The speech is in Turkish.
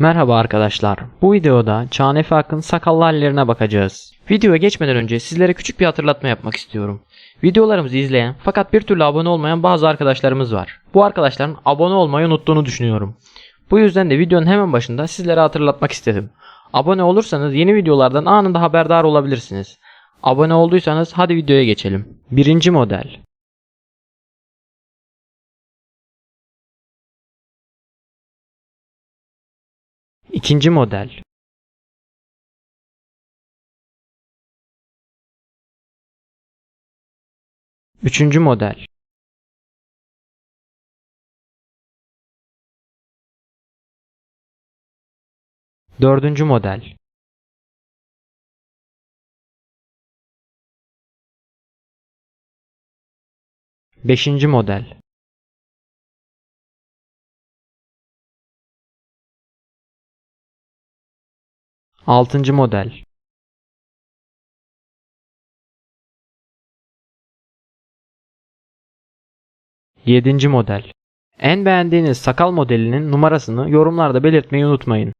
Merhaba arkadaşlar. Bu videoda Çağan Efe Akın sakallı hallerine bakacağız. Videoya geçmeden önce sizlere küçük bir hatırlatma yapmak istiyorum. Videolarımızı izleyen fakat bir türlü abone olmayan bazı arkadaşlarımız var. Bu arkadaşların abone olmayı unuttuğunu düşünüyorum. Bu yüzden de videonun hemen başında sizlere hatırlatmak istedim. Abone olursanız yeni videolardan anında haberdar olabilirsiniz. Abone olduysanız hadi videoya geçelim. Birinci model. İkinci model. Üçüncü model. Dördüncü model. Beşinci model. Altıncı model. Yedinci model. En beğendiğiniz sakal modelinin numarasını yorumlarda belirtmeyi unutmayın.